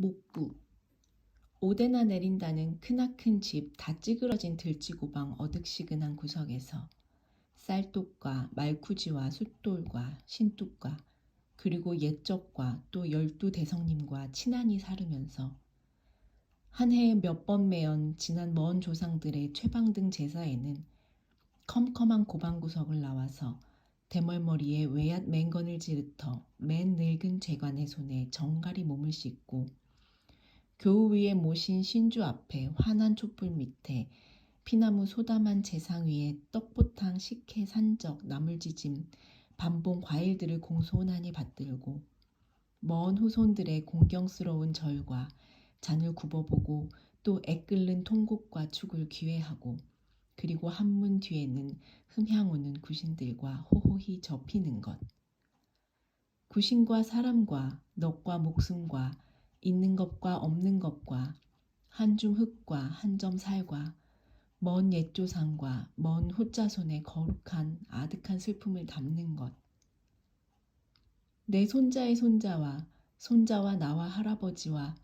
목구 오대나 내린다는 크나큰 집 다 찌그러진 들쥐고방 어둑시근한 구석에서 쌀독과 말쿠지와 숫돌과 신뚝과 그리고 옛적과 또 열두 대성님과 친한이 살으면서 한 해에 몇 번 매연 지난 먼 조상들의 최방등 제사에는 컴컴한 고방구석을 나와서 대멀머리에 외얏 맹건을 지르터 맨 늙은 재관의 손에 정갈이 몸을 씻고 교우 위에 모신 신주 앞에 환한 촛불 밑에 피나무 소담한 재상 위에 떡보탕 식혜 산적 나물지짐 반봉 과일들을 공손하니 받들고 먼 후손들의 공경스러운 절과 잔을 굽어보고 또 애끓는 통곡과 축을 귀회하고 그리고 한문 뒤에는 흠향 오는 구신들과 호호히 접히는 것. 구신과 사람과 넋과 목숨과 있는 것과 없는 것과 한줌 흙과 한 점 살과 먼 옛조상과 먼 후자손의 거룩한 아득한 슬픔을 담는 것. 내 손자의 손자와 손자와 나와 할아버지와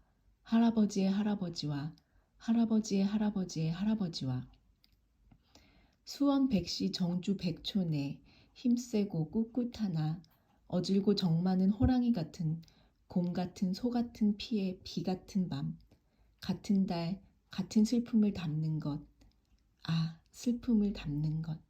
할아버지의 할아버지와 할아버지의 할아버지의 할아버지와 수원 백시 정주 백촌에 힘세고 꿋꿋하나 어질고 정 많은 호랑이 같은 곰 같은 소 같은 피에 비 같은 밤 같은 달 같은 슬픔을 담는 것. 아, 슬픔을 담는 것.